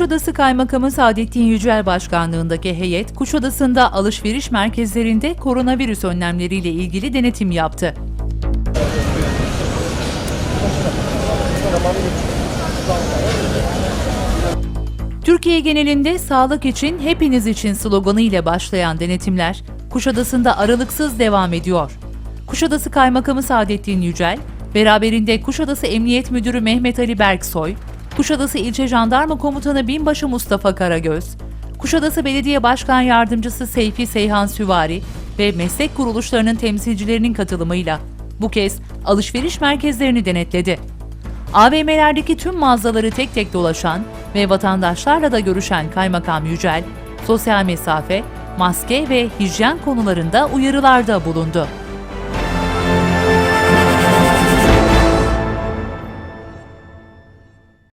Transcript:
Kuşadası Kaymakamı Saadettin Yücel Başkanlığındaki heyet, Kuşadası'nda alışveriş merkezlerinde koronavirüs önlemleriyle ilgili denetim yaptı. Türkiye genelinde sağlık için hepiniz için sloganı ile başlayan denetimler Kuşadası'nda aralıksız devam ediyor. Kuşadası Kaymakamı Saadettin Yücel, beraberinde Kuşadası Emniyet Müdürü Mehmet Ali Berksoy, Kuşadası İlçe Jandarma Komutanı Binbaşı Mustafa Karagöz, Kuşadası Belediye Başkan Yardımcısı Seyfi Seyhan Süvari ve meslek kuruluşlarının temsilcilerinin katılımıyla bu kez alışveriş merkezlerini denetledi. AVM'lerdeki tüm mağazaları tek tek dolaşan ve vatandaşlarla da görüşen Kaymakam Yücel, sosyal mesafe, maske ve hijyen konularında uyarılarda bulundu.